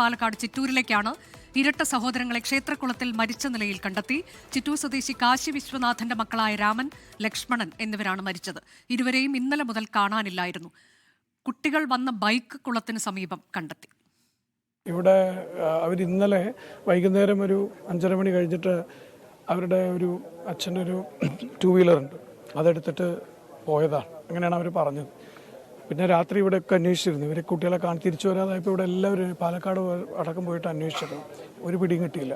പാലക്കാട് ചിറ്റൂരിലേക്കാണ് ഇരട്ട സഹോദരങ്ങളെ ക്ഷേത്രക്കുളത്തിൽ മരിച്ച നിലയിൽ കണ്ടെത്തി. ചിറ്റൂർ സ്വദേശി കാശി വിശ്വനാഥന്റെ മക്കളായ രാമൻ ലക്ഷ്മണൻ എന്നിവരാണ് മരിച്ചത്. ഇരുവരെയും ഇന്നലെ മുതൽ കാണാനില്ലായിരുന്നു. കുട്ടികൾ വന്ന ബൈക്ക് കുളത്തിന് സമീപം കണ്ടെത്തി. ഇവിടെ അവർ ഇന്നലെ വൈകുന്നേരം ഒരു അഞ്ചര മണി കഴിഞ്ഞിട്ട് അവരുടെ ഒരു അച്ഛന്റെ ഒരു ടു വീലർ ഉണ്ട്. അതെടുത്തിട്ട് പോയതാണ്. അങ്ങനെയാണ് അവർ പറഞ്ഞത്. പിന്നെ രാത്രി ഇവിടെയൊക്കെ അന്വേഷിച്ചിരുന്നു. ഇവരെ കുട്ടികളെ കാണാൻ തിരിച്ചു വരാതായപ്പോൾ ഇവിടെ എല്ലാവരും പാലക്കാട് അടക്കം പോയിട്ട് അന്വേഷിച്ചത് ഒരു പിടിയും കിട്ടിയില്ല.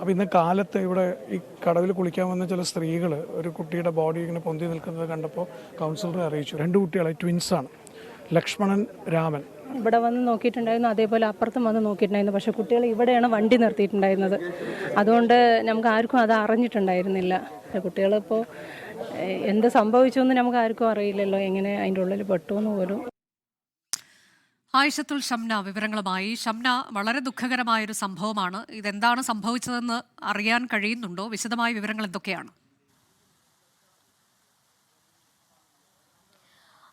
അപ്പോൾ ഇന്ന് കാലത്ത് ഇവിടെ ഈ കടവിൽ കുളിക്കാൻ വന്ന ചില സ്ത്രീകൾ ഒരു കുട്ടിയുടെ ബോഡി ഇങ്ങനെ പൊന്തി നിൽക്കുന്നത് കണ്ടപ്പോൾ കൗൺസിലറെ അറിയിച്ചു. രണ്ട് കുട്ടികളെ ട്വിൻസാണ് ലക്ഷ്മണൻ രാമൻ. ഇവിടെ വന്ന് നോക്കിയിട്ടുണ്ടായിരുന്നു. അതേപോലെ അപ്പുറത്തും വന്ന് നോക്കിയിട്ടുണ്ടായിരുന്നു. പക്ഷേ കുട്ടികൾ ഇവിടെയാണ് വണ്ടി നിർത്തിയിട്ടുണ്ടായിരുന്നത്. അതുകൊണ്ട് നമുക്ക് ആർക്കും അത് അറിഞ്ഞിട്ടുണ്ടായിരുന്നില്ല. കുട്ടികളിപ്പോൾ എന്ത് സംഭവിച്ചു എന്ന് നമുക്ക് ആർക്കും അറിയില്ലല്ലോ. എങ്ങനെ അതിന്റെ ഉള്ളിൽ പെട്ടു എന്ന് പോലും ആയിഷത്തുൽ ഷംന വിവരങ്ങളുമായി. ഷംന വളരെ ദുഃഖകരമായൊരു സംഭവമാണ്. ഇതെന്താണ് സംഭവിച്ചതെന്ന് അറിയാൻ കഴിയുന്നുണ്ടോ? വിശദമായ വിവരങ്ങൾ എന്തൊക്കെയാണ്?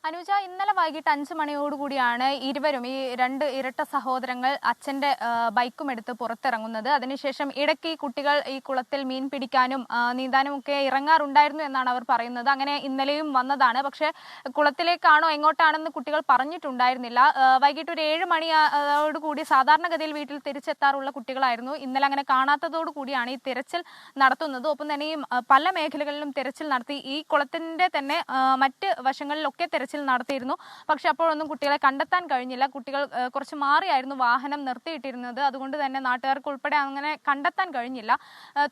അനുജ ഇന്നലെ വൈകിട്ട് അഞ്ച് മണിയോടുകൂടിയാണ് ഇരുവരും ഈ രണ്ട് ഇരട്ട സഹോദരങ്ങൾ അച്ഛന്റെ ബൈക്കും എടുത്ത് പുറത്തിറങ്ങുന്നത്. അതിനുശേഷം ഇടയ്ക്ക് ഈ കുട്ടികൾ ഈ കുളത്തിൽ മീൻ പിടിക്കാനും നീന്താനും ഒക്കെ ഇറങ്ങാറുണ്ടായിരുന്നു എന്നാണ് അവർ പറയുന്നത്. അങ്ങനെ ഇന്നലെയും വന്നതാണ്. പക്ഷേ കുളത്തിലേക്കാണോ എങ്ങോട്ടാണെന്ന് കുട്ടികൾ പറഞ്ഞിട്ടുണ്ടായിരുന്നില്ല. വൈകിട്ട് ഒരു ഏഴ് മണിയോടുകൂടി സാധാരണഗതിയിൽ വീട്ടിൽ തിരിച്ചെത്താറുള്ള കുട്ടികളായിരുന്നു. ഇന്നലെ അങ്ങനെ കാണാത്തതോടു കൂടിയാണ് ഈ തിരച്ചിൽ നടത്തുന്നത്. ഒപ്പം തന്നെ പല മേഖലകളിലും തിരച്ചിൽ നടത്തി. ഈ കുളത്തിന്റെ തന്നെ മറ്റ് വശങ്ങളിലൊക്കെ തിരച്ചിൽ നടത്തിയിരുന്നു. പക്ഷെ അപ്പോഴൊന്നും കുട്ടികളെ കണ്ടെത്താൻ കഴിഞ്ഞില്ല. കുട്ടികൾ കുറച്ച് മാറിയായിരുന്നു വാഹനം നിർത്തിയിട്ടിരുന്നത്. അതുകൊണ്ട് തന്നെ നാട്ടുകാർക്ക് ഉൾപ്പെടെ അങ്ങനെ കണ്ടെത്താൻ കഴിഞ്ഞില്ല.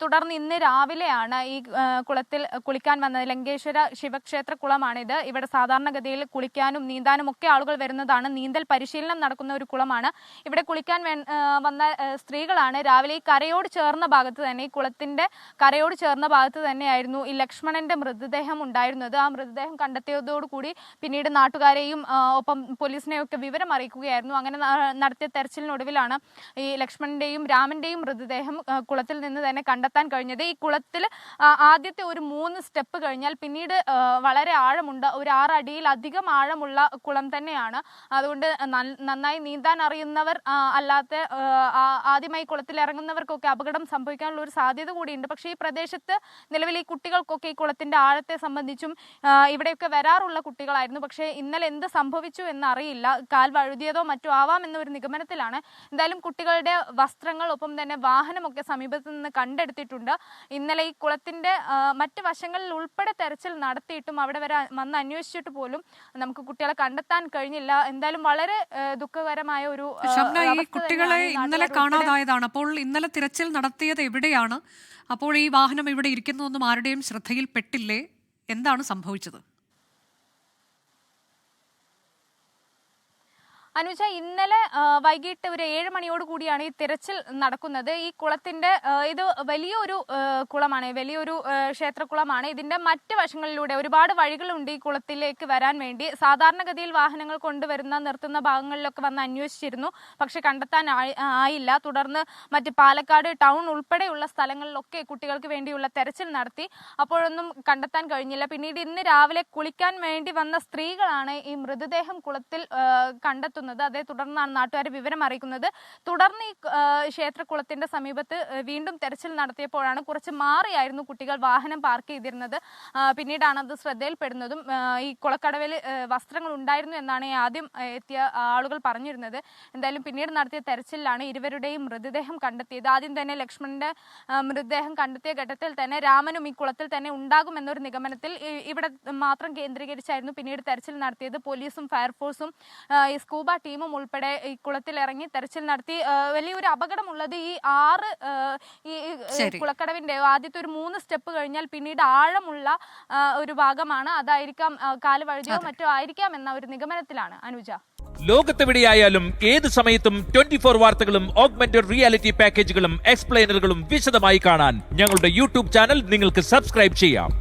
തുടർന്ന് ഇന്ന് രാവിലെയാണ് ഈ കുളത്തിൽ കുളിക്കാൻ വന്നത്. ലങ്കേശ്വര ശിവക്ഷേത്ര കുളമാണിത്. ഇവിടെ സാധാരണഗതിയിൽ കുളിക്കാനും നീന്താനും ഒക്കെ ആളുകൾ വരുന്നതാണ്. നീന്തൽ പരിശീലനം നടക്കുന്ന ഒരു കുളമാണ്. ഇവിടെ കുളിക്കാൻ വന്ന സ്ത്രീകളാണ് രാവിലെ ഈ കരയോട് ചേർന്ന ഭാഗത്ത് തന്നെ ഈ കുളത്തിന്റെ കരയോട് ചേർന്ന ഭാഗത്ത് തന്നെയായിരുന്നു ഈ ലക്ഷ്മണന്റെ മൃതദേഹം ഉണ്ടായിരുന്നത്. ആ മൃതദേഹം കണ്ടെത്തിയതോടുകൂടി പിന്നീട് നാട്ടുകാരെയും ഒപ്പം പോലീസിനെയൊക്കെ വിവരം അറിയിക്കുകയായിരുന്നു. അങ്ങനെ നടത്തിയ തെരച്ചിലിനൊടുവിലാണ് ഈ ലക്ഷ്മണന്റെയും രാമന്റെയും മൃതദേഹം കുളത്തിൽ നിന്ന് തന്നെ കണ്ടെത്താൻ കഴിഞ്ഞത്. ഈ കുളത്തിൽ ആദ്യത്തെ ഒരു മൂന്ന് സ്റ്റെപ്പ് കഴിഞ്ഞാൽ പിന്നീട് വളരെ ആഴമുണ്ട്. ഒരു ആറടിയിൽ അടിയിലധികം ആഴമുള്ള കുളം തന്നെയാണ്. അതുകൊണ്ട് നന്നായി നീന്താൻ അറിയുന്നവർ അല്ലാത്ത ആദ്യമായി കുളത്തിൽ ഇറങ്ങുന്നവർക്കൊക്കെ അപകടം സംഭവിക്കാനുള്ള ഒരു സാധ്യത കൂടിയുണ്ട്. പക്ഷേ ഈ പ്രദേശത്ത് നിലവിൽ ഈ കുട്ടികൾക്കൊക്കെ ഈ കുളത്തിന്റെ ആഴത്തെ സംബന്ധിച്ചും ഇവിടെയൊക്കെ വരാറുള്ള കുട്ടികളായിരുന്നു. പക്ഷേ ഇന്നലെ എന്ത് സംഭവിച്ചു എന്നറിയില്ല. കാൽ വഴുതിയതോ മറ്റോ ആവാം എന്നൊരു നിഗമനത്തിലാണ്. എന്തായാലും കുട്ടികളുടെ വസ്ത്രങ്ങൾ ഒപ്പം തന്നെ വാഹനമൊക്കെ സമീപത്ത് നിന്ന് കണ്ടെടുത്തിട്ടുണ്ട്. ഇന്നലെ ഈ കുളത്തിന്റെ മറ്റ് വശങ്ങളിൽ ഉൾപ്പെടെ തെരച്ചിൽ നടത്തിയിട്ടും അവിടെ വരെ വന്ന് അന്വേഷിച്ചിട്ട് പോലും നമുക്ക് കുട്ടികളെ കണ്ടെത്താൻ കഴിഞ്ഞില്ല. എന്തായാലും വളരെ ദുഃഖകരമായ ഒരു കുട്ടികളെ ഇന്നലെ കാണാതായതാണ്. അപ്പോൾ ഇന്നലെ തിരച്ചിൽ നടത്തിയത് എവിടെയാണ്? അപ്പോൾ ഈ വാഹനം ഇവിടെ ഇരിക്കുന്നൊന്നും ആരുടെയും ശ്രദ്ധയിൽപ്പെട്ടില്ലേ? എന്താണ് സംഭവിച്ചത്? അനുജ ഇന്നലെ വൈകിട്ട് ഒരു ഏഴ് മണിയോട് കൂടിയാണ് ഈ തിരച്ചിൽ നടക്കുന്നത്. ഈ കുളത്തിന്റെ ഇത് വലിയൊരു കുളമാണ് വലിയൊരു ക്ഷേത്രകുളമാണ് ഇതിന്റെ മറ്റ് വശങ്ങളിലൂടെ ഒരുപാട് വഴികളുണ്ട് ഈ കുളത്തിലേക്ക് വരാൻ വേണ്ടി. സാധാരണഗതിയിൽ വാഹനങ്ങൾ കൊണ്ടുവരുന്ന നിർത്തുന്ന ഭാഗങ്ങളിലൊക്കെ വന്ന് അന്വേഷിച്ചിരുന്നു. പക്ഷെ കണ്ടെത്താൻ ആയില്ല. തുടർന്ന് മറ്റ് പാലക്കാട് ടൗൺ ഉൾപ്പെടെയുള്ള സ്ഥലങ്ങളിലൊക്കെ കുട്ടികൾക്ക് വേണ്ടിയുള്ള തെരച്ചിൽ നടത്തി. അപ്പോഴൊന്നും കണ്ടെത്താൻ കഴിഞ്ഞില്ല. പിന്നീട് ഇന്ന് രാവിലെ കുളിക്കാൻ വേണ്ടി വന്ന സ്ത്രീകളാണ് ഈ മൃതദേഹം കുളത്തിൽ ആ, കണ്ടെത്തുന്നത് അതേ തുടർന്നാണ് നാട്ടുകാരെ വിവരം അറിയിക്കുന്നത്. തുടർന്ന് ഈ ക്ഷേത്രകുളത്തിന്റെ സമീപത്ത് വീണ്ടും തെരച്ചിൽ നടത്തിയപ്പോഴാണ് കുറച്ച് മാറിയായിരുന്നു കുട്ടികൾ വാഹനം പാർക്ക് ചെയ്തിരുന്നത്. പിന്നീടാണ് അത് ശ്രദ്ധയിൽപ്പെടുന്നതും ഈ കുളക്കടവിൽ വസ്ത്രങ്ങൾ ഉണ്ടായിരുന്നു എന്നാണ് ആദ്യം എത്തിയ ആളുകൾ പറഞ്ഞിരുന്നത്. എന്തായാലും പിന്നീട് നടത്തിയ തെരച്ചിലാണ് ഇരുവരുടെയും മൃതദേഹം കണ്ടെത്തിയത്. ആദ്യം തന്നെ ലക്ഷ്മണന്റെ മൃതദേഹം കണ്ടെത്തിയ ഘട്ടത്തിൽ തന്നെ രാമനും ഈ കുളത്തിൽ തന്നെ ഉണ്ടാകും എന്നൊരു നിഗമനത്തിൽ ഇവിടെ മാത്രം കേന്ദ്രീകരിച്ചായിരുന്നു പിന്നീട് തെരച്ചിൽ നടത്തിയത്. പോലീസും ഫയർഫോഴ്സും സ്കൂബ ടീമും ഉൾപ്പെടെ ഈ കുളത്തിൽ ഇറങ്ങി തെരച്ചിൽ നടത്തി വലിയൊരു അപകടമുള്ളത് ഈ ആറ് ഈ കുളക്കടവിന്റെ ആദ്യത്തെ ഒരു മൂന്ന് സ്റ്റെപ്പ് കഴിഞ്ഞാൽ പിന്നീട് ആഴമുള്ള ഒരു ഭാഗമാണ്. അതായിരിക്കാം ആ, കാൽ വഴുതിയോ മറ്റോ ആയിരിക്കാം എന്ന ഒരു നിഗമനത്തിലാണ് അനുജ. ലോകത്തെവിടെയായാലും ഏത് സമയത്തും ട്വന്റി ഫോർ വാർത്തകളും ഓഗ്മെന്റഡ് റിയാലിറ്റി പാക്കേജുകളും എക്സ്പ്ലെയിനറുകളും വിശദമായി കാണാൻ ഞങ്ങളുടെ യൂട്യൂബ് ചാനൽ നിങ്ങൾക്ക് സബ്സ്ക്രൈബ് ചെയ്യാം.